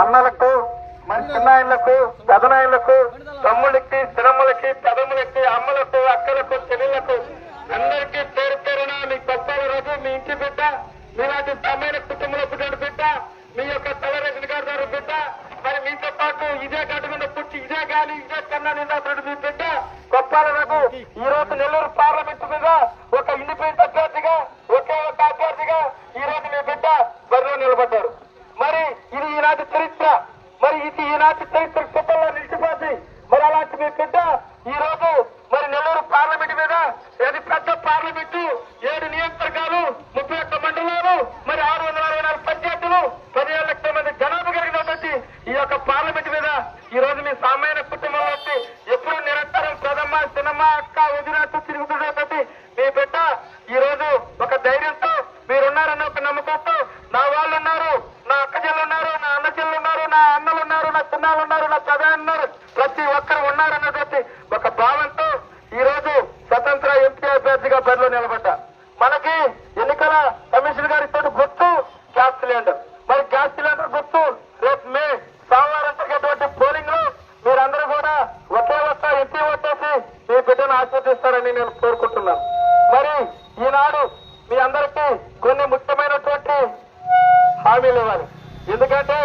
అన్నలకు మన చిన్నాయనలకు పెదనాయనలకు తమ్ముడికి చిరములకి పెదములకి అమ్మలకు అక్కలకు చెల్లెలకు అందరికీ పేరు పేరున మీ గొప్పల రోజు మీ ఇంటి బిడ్డ మీలాంటి సమ్మైన కుటుంబంలో పుట్టిన బిడ్డ మీ యొక్క తలరజని గారు గారు బిడ్డ మరి మీతో పాటు ఇదే గడ్డ మీద పుట్టి ఇదే గాలి ఇదే కన్నా నిండా మీ బిడ్డ గొప్పాల రఘు ఈ రోజు నెల్లూరు పార్లమెంట్ మీద ఒక ఇండిపెండెంట్ హామీలు ఇవ్వాలి ఎందుకంటే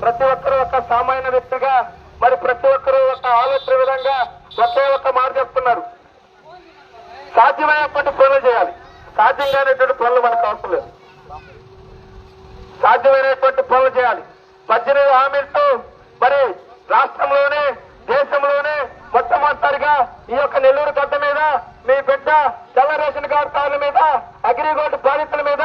ప్రతి ఒక్కరు ఒక సామాన్య వ్యక్తిగా మరి ప్రతి ఒక్కరు ఒక ఆలోచన విధంగా ఒకే ఒక మాట చెప్తున్నారు. సాధ్యమైనటువంటి పనులు చేయాలి. సాధ్యం కానిటువంటి పనులు మనకు అవసరం లేదు. సాధ్యమైనటువంటి పనులు చేయాలి. పద్దెనిమిది హామీలతో మరి రాష్ట్రంలోనే దేశంలోనే మొట్టమొదటిసారిగా ఈ యొక్క నెల్లూరు గడ్డ మీద మీ బిడ్డ తెల్ల రేషన్ కార్డు కార్డుల మీద అగ్రిగోల్డ్ బాధితుల మీద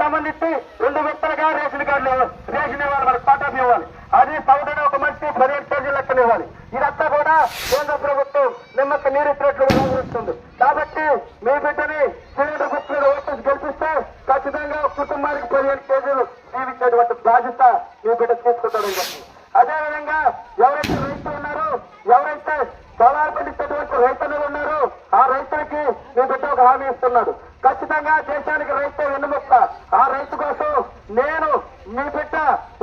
संबंधित ఆ రైతు కోసం నేను మీ పెట్ట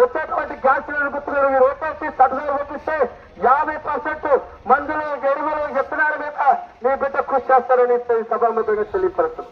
వచ్చేటువంటి గ్యాస్ సిలిండర్ గుర్తులు మీరు ఓటేసి తట్టుదల ఓటిస్తే యాభై పర్సెంట్ మందులు గడిమలు ఎత్తనాల మీద మీ బిడ్డ కృషి చేస్తారని సభాముఖంగా తెలియపరుస్తుంది.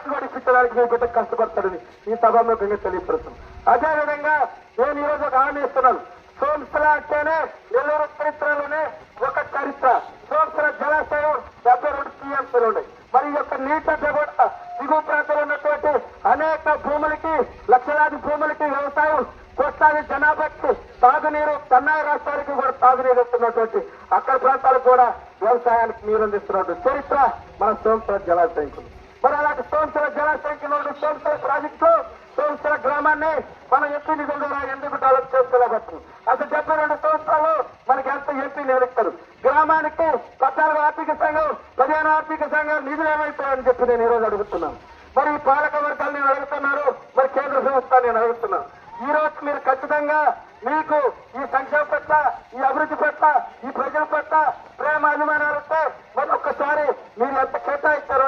కష్టపడి ఇప్పించడానికి నేను బిడ్డ కష్టపడతాడని ఈ సభాముఖంగా తెలియపరుస్తాను అదేవిధంగా నేను ఈరోజు ఒక హామీ ఇస్తున్నాను. సోంసల అంటేనే నెల్లూరు చరిత్రలోనే ఒక చరిత్ర. సోంసల జలాశయం డెబ్బై రెండు సీఎంసీలు ఉన్నాయి మరి యొక్క నీటి కూడా దిగువ ప్రాంతంలో ఉన్నటువంటి అనేక భూములకి లక్షలాది భూములకి వ్యవసాయం కోట్లాది జనాభాకి తాగునీరు తన్నాయి రాష్ట్రానికి కూడా తాగునీరు ఇస్తున్నటువంటి అక్కడ ప్రాంతాలకు కూడా వ్యవసాయానికి నీరు అందిస్తున్నటువంటి చరిత్ర మన సోంసల జలాశయం మరి అలాంటి సోమసర జలాశయం నుండి ప్రాజెక్ట్ ప్రాజెక్టు సోమసర గ్రామాన్ని మనం ఎంపీ నిధుల ద్వారా ఎందుకు డెవలప్ చేసుకోలేకపోతుంది అసలు డెబ్బై రెండు సంవత్సరాలు మనకి ఎంత ఎంపీ నిలుస్తారు గ్రామానికి పద్నాలుగు ఆర్థిక సంఘం పదిహేను ఆర్థిక సంఘం నిధులు ఏమైపోయాయని చెప్పి నేను ఈరోజు అడుగుతున్నాను. మరి ఈ పాలక వర్గాలు నేను అడుగుతున్నారు మరి కేంద్ర సంస్థ నేను అడుగుతున్నాను. ఈ రోజు మీరు ఖచ్చితంగా మీకు ఈ సంక్షేమ పట్ల ఈ అభివృద్ధి పట్ల ఈ ప్రజల పట్ల ప్రేమ అభిమానాలు ఉంటే మరి ఒక్కసారి మీరు ఎంత కేటాయిస్తారు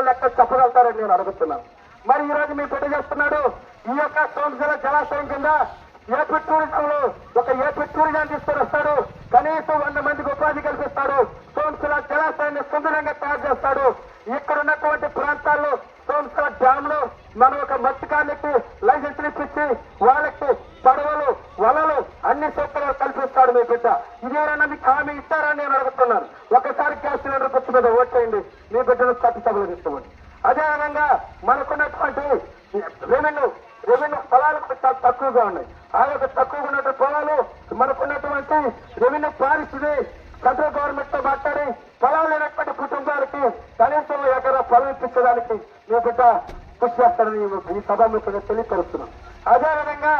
నేను అడుగుతున్నాను. మరి ఈ రోజు మీ పెద్ద చేస్తున్నాడు ఈ యొక్క సోమశిల జలాశయం కింద ఏపీ టూరిజంలో ఒక ఏపీ టూరిజం తీసుకొని వస్తాడు కనీసం వంద మందికి ఉపాధి కల్పిస్తాడు. సోమశిల జలాశయాన్ని సుందరంగా తయారు చేస్తాడు. ఇక్కడ ఉన్నటువంటి ప్రాంతాల్లో సోమశిల డ్యామ్లో మనం ఒక మత్స్యకారులకి లైసెన్స్ ఇప్పించి వాళ్ళకి పడవలు వలలు అన్ని సౌకర్యాలు కల్పిస్తాడు మీ బిడ్డ. ఇదేమైనా మీకు హామీ ఇస్తారని నేను అడుగుతున్నాను. ఒకసారి గ్యాస్ సిలిండర్ గుర్తు మీద ఓటేయండి మీ బిడ్డను చట్టసభలు తీసుకోండి. అదేవిధంగా మనకున్నటువంటి రెవెన్యూ రెవెన్యూ పొలాలకు చాలా తక్కువగా ఉన్నాయి. ఆ యొక్క తక్కువగా ఉన్నటువంటి పొలాలు మనకున్నటువంటి రెవెన్యూ పారిస్తుంది సెంట్రల్ గవర్నమెంట్తో మాట్లాడి పొలాలు లేనటువంటి కుటుంబాలకి కనీసం ఎకరా పొలం ఇప్పించడానికి మీ బిడ్డ కృషి చేస్తారని ఈ సభ మీకు తెలియపరుస్తున్నాం అదేవిధంగా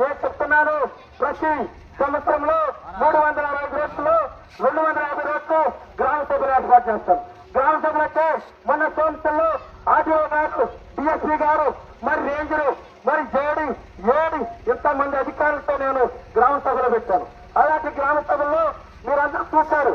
నేను చెప్తున్నాను ప్రతి సంవత్సరంలో మూడు వందల అరవై రోజులు రెండు వందల యాభై రోజులు గ్రామ సభలు ఏర్పాటు చేస్తాం. గ్రామ సభలకే మన సంస్థల్లో ఆర్డీఓ గారు డిఎస్పీ గారు మరి రేంజరు మరి జోడి ఏడి ఇంతమంది అధికారులతో నేను గ్రామ సభలు పెట్టాను. అలాంటి గ్రామ సభల్లో మీరందరూ చూశారు.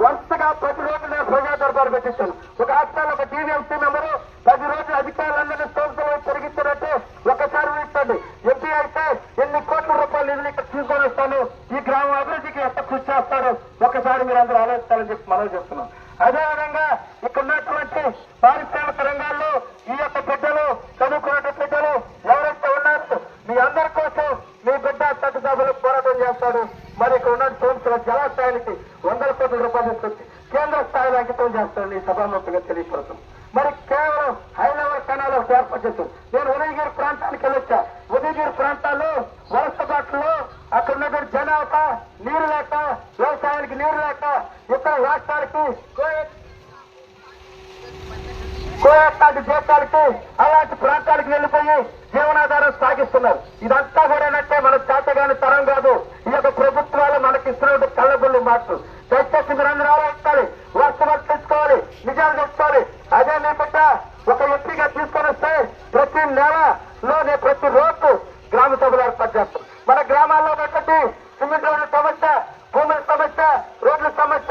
వరుసగా ప్రతి రోజు నేను ప్రజా దర్బారు పెట్టించాను. ఒక హాస్టల్ ఒక టీవీఎంసీ మెంబరు పది రోజులు అధికారులందరినీ సంస్థలో పెరిగిస్తున్నట్టు ఒకసారి ఊహించండి. ఎంపీ అయితే ఎన్ని కోట్ల రూపాయలు నిధులు ఇక్కడ తీసుకొని వస్తాను? ఈ గ్రామం అభివృద్ధికి ఎంత కృషి చేస్తాడు ఒకసారి మీరు అందరూ ఆలోచిస్తారని చెప్పి మనం చెప్తున్నాం అదేవిధంగా ఇక్కడ ఉన్నటువంటి పారిశ్రామిక రంగాల్లో ఈ యొక్క బిడ్డలు చదువుకున్న బిడ్డలు ఎవరైతే ఉన్నారో మీ అందరి కోసం మీ బిడ్డ తగ్గుదలు పోరాటం చేస్తాడు. మరి ఇక్కడ ఉన్న సంస్థల జలాశయానికి వందల కోట్ల రూపాయలు తీసుకొచ్చి కేంద్ర స్థాయిలో అంకితం చేస్తారని ఈ సభాముఖంగా తెలియపడుతుంది మరి కేవలం హై లెవెల్ కెనాల్ ఒకటి ఏర్పాటు చేస్తాం నేను ఉదయగిరి ప్రాంతానికి వెళ్ళొచ్చా ఉదయగిరి ప్రాంతాల్లో వలస బాటలో అక్కడ ఉన్నటువంటి జనాభా నీరు లేక వ్యవసాయానికి నీరు లేక ఇతర కోయట్లాంటి అలాంటి ప్రాంతాలకు వెళ్ళిపోయి జీవనాధారం సాగిస్తున్నారు. ఇదంతా కూడా ఏంటంటే మన చేతగాని తరం కాదు. ఈ యొక్క ప్రభుత్వాలు మనకి ఇస్తున్న కళ్ళబుల్లి మాటలు దయచేసి మీరు అందరూ ఆలోచించాలి వాస్తవాలు తెలుసుకోవాలి నిజాలు తెలుసుకోవాలి అదే లేకుండా ఒక ఎంపీగా తీసుకొని వస్తే ప్రతి నెలలోనే ప్రతి రోజు గ్రామ సభలు ఏర్పాటు చేస్తారు. మన గ్రామాల్లో ఉన్నటువంటి సిమెంట్ రోడ్ల సమస్య భూముల సమస్య రోడ్ల సమస్య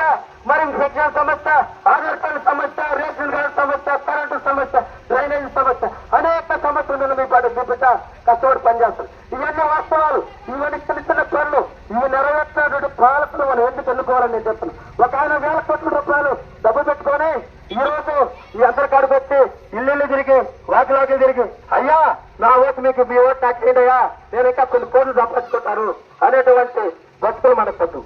మరి విద్యుత్ సమస్య ఆధార్ కార్డు సమస్య రేషన్ కార్డు సమస్య కరెంటు సమస్య డ్రైనేజ్ సమస్య అనేక సమస్యలు మీ పాటు మీ బిడ్డ కష్టపడి పనిచేస్తారు ఇవన్నీ వాస్తవాలు ఇవన్నీ చిన్న చిన్న పనులు ఇవి నెరవేర్చినటువంటి పాలకులు మనం ఎందుకు ఎన్నుకోవాలని నేను చెప్తున్నాను ఒక ఆయన వేల కోట్ల రూపాయలు డబ్బు పెట్టుకొని ఈ రోజు ఈ అందరి కాడు పెట్టి ఇల్లు తిరిగి వాకిలాకి తిరిగి అయ్యా నా ఓటు మీకు మీ ఓటు నాకు ఏంటయ్యా నేను ఇంకా కొన్ని కోట్లు సంపాదించుకుంటారు అనేటువంటి బతుకులు మనకు వద్దు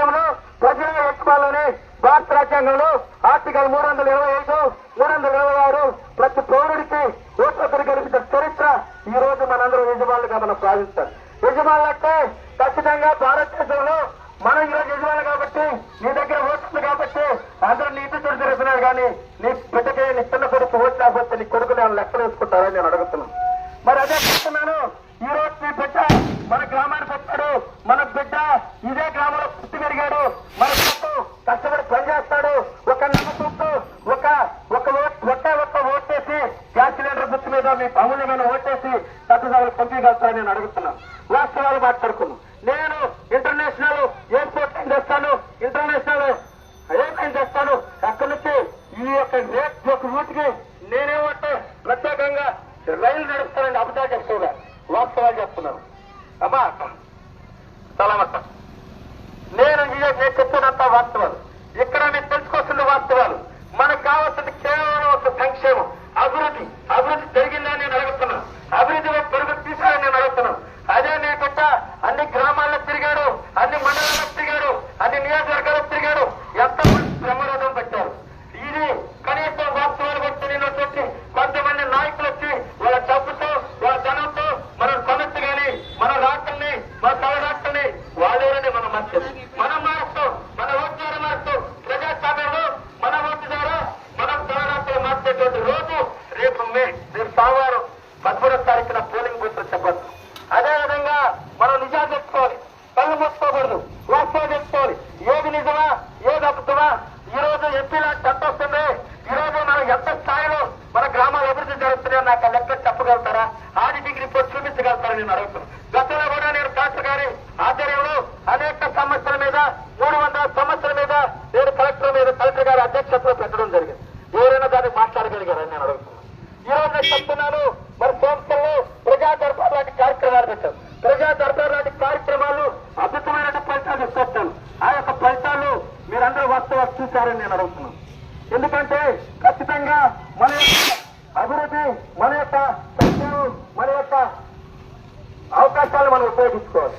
సమయంలో ప్రజల యజమానులని భారత రాజ్యాంగంలో ఆర్టికల్ మూడు వందల ఇరవై ఐదు మూడు వందల ఇరవై ఆరు ప్రతి పౌరుడికి ఓట్ల పరిగణించిన చరిత్ర ఈ రోజు మనందరూ యజమానులుగా మనం భావిస్తారు యజమానులంటే ఖచ్చితంగా భారతదేశంలో మనం ఈ రోజు యజమానులు కాబట్టి నీ దగ్గర ఓట్లు కాబట్టి అందరూ నీ ఇంటి చుట్టూ తిరుగుతున్నారు కానీ నీ బిడ్డకి నీ చిన్న కొడుకు ఓట్లు లేకపోతే నీ కొడుకు నేను లెక్కలు వేసుకుంటారని నేను అడుగుతున్నాను. మరి అదే చెప్తున్నాను ఈ రోజు నీ బిడ్డ మన గ్రామానికి వచ్చాడు మన బిడ్డ ఇదే జియో నేను చెప్పినంత వాస్తవాలు. ఇక్కడ తెలుసుకోవాల్సిన వాస్తవాలు. మనకు కావాల్సింది కేవలం ఒక సంక్షేమం. అభివృద్ధి. అభివృద్ధి జరిగిందా నేను అడుగుతున్నాను అభివృద్ధి పెరుగు తీసుకుని నేను అడుగుతున్నాను అదే నేను అన్ని గ్రామాల్లో తిరిగాడు. అన్ని మండలాల్లో తిరిగాడు. అన్ని నియోజకవర్గాల్లో తిరిగాడు. పథకాలు మనం ఉపయోగించుకోవాలి.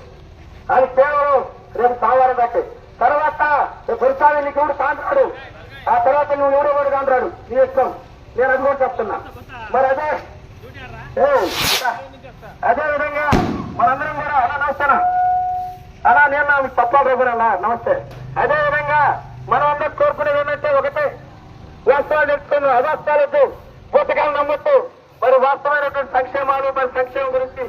అది కేవలం రేపు సావారం దాటే తర్వాత పురుషాలు నీకు కూడా కాంటాడు ఆ తర్వాత నువ్వు ఎవడో వాడు కాంటాడు నీ ఇష్టం. నేను అది కూడా చెప్తున్నా. మరి అదే అదే విధంగా మనందరం కూడా అలా నమస్తేనా? అలా నేను నా తప్ప కూడా అలా నమస్తే. అదే విధంగా మనం అందరూ కోరుకునేది ఏంటంటే ఒకటే వాస్తవాలు చెప్తున్నాం అవాస్తవాలకు పుస్తకాలు నమ్మొద్దు. మరి వాస్తవమైనటువంటి సంక్షేమాలు మరి సంక్షేమం గురించి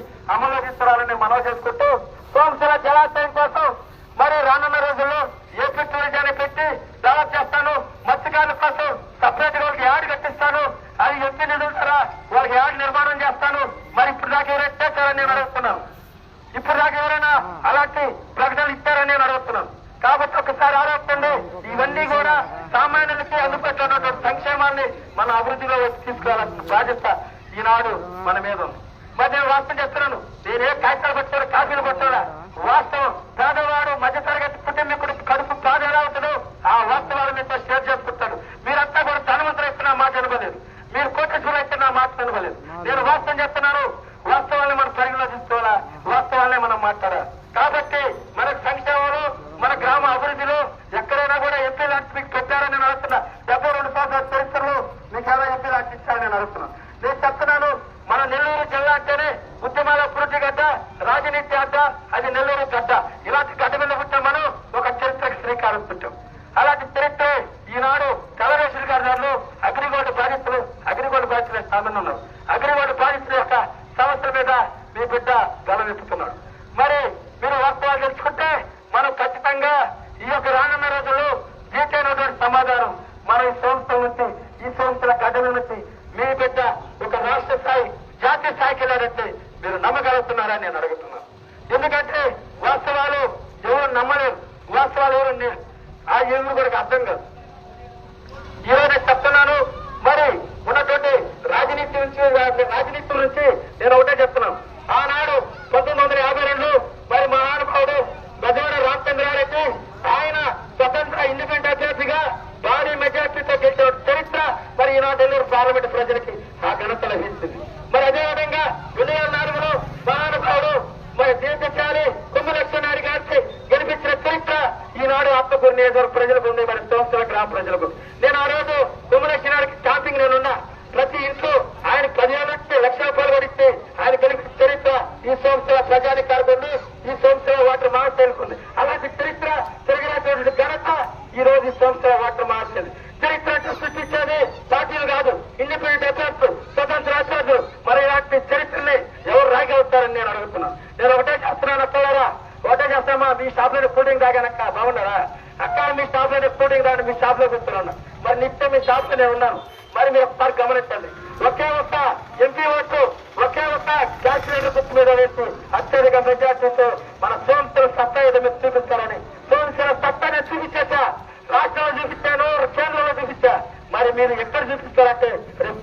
స్పష్టంగా చేస్తున్నాను. నేనే కాగితాలు పట్టుకోడా కాపీలు పట్టుకోడా వాస్తవం. అంటేనే ఉద్యమాల పూర్తి గడ్డ రాజనీతి అడ్డ అది నెల్లూరు గడ్డ. ఇలాంటి గడ్డ మీద పుట్టిన మనం ఒక చరిత్రకు శ్రీకారం పుట్టాం అలాంటి చరిత్ర ఈనాడు పార్టీ స్థాయికి వెళ్ళారంటే మీరు నమ్మగలుగుతున్నారా నేను అడుగుతున్నాను ఎందుకంటే వాస్తవాలు ఎవరు నమ్మలేరు. వాస్తవాలు ఎవరు ఆ ఏమి కూడా అర్థం కాదు. ఈరోజు చెప్తున్నాను మరి ఉన్నటువంటి రాజనీతి నుంచి రాజనీతి నుంచి నేను ఒకటే చెప్తున్నాను. ఆనాడు పంతొమ్మిది వందల యాభై రెండు మరి మా ఆనుభావుడు గజవర రామచంద్రారెడ్డి ఆయన స్వతంత్ర ఇండిపెండెంట్ అభ్యర్థిగా భారీ మెజార్టీతో గెలిచిన చరిత్ర మరి ఈనాడు నెల్లూరు పార్లమెంట్ ప్రజలకి ఆ ఘనత లభించింది అక్కమ్మ మీ షాప్లో కూల్ దాగానక్క బాగున్నారా? అక్క మీ షాప్లో కూల్ దాగా మీ షాప్లో కూర్చున్నాను. మరి నిత్యం మీ షాప్లో నేను ఉన్నాను. మరి మీరు ఒకసారి గమనించండి. ఒకే ఒక్క ఎంపీ ఓట్లు ఒకే ఒక్క క్యాష్ రేట్ గుర్తు మీద వేసి అత్యధిక మెజార్టీతో మన సోమశిల సత్తా ఏదో మీరు చూపించాలని. సోమశిల సత్తానే చూపించాక రాష్ట్రంలో చూపించాను కేంద్రంలో చూపించా. మరి మీరు ఎక్కడ చూపించాలంటే రేపు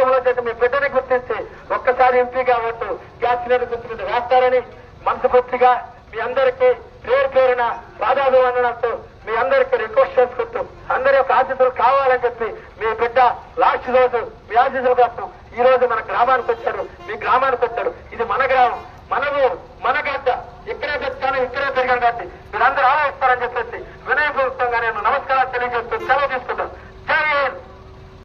కుటుంబంలో చేత మీ బిడ్డని గుర్తించి ఒక్కసారి ఎంపీగా ఓటు గ్యాస్ సిలిండర్ గుర్తు వేస్తారని మనస్ఫూర్తిగా మీ అందరికీ పేరు పేరున పాదాభివందనాలతో మీ అందరికీ రిక్వెస్ట్ చేసుకుంటూ అందరి యొక్క ఆశీస్సులు కావాలని చెప్పి మీ బిడ్డ లాస్ట్ రోజు మీ ఆశీస్సులు కోసం ఈ రోజు మన గ్రామానికి వచ్చారు. మీ గ్రామానికి వచ్చారు. ఇది మన గ్రామం. మన ఊరు మన గద్ద ఇక్కడే పెడతాను ఇక్కడే పెరిగాను కాబట్టి మీరందరూ ఆలోచిస్తారని చెప్పేసి వినయపూర్వకంగా నేను నమస్కారాలు తెలియజేస్తూ సెలవు తీసుకుంటాను జై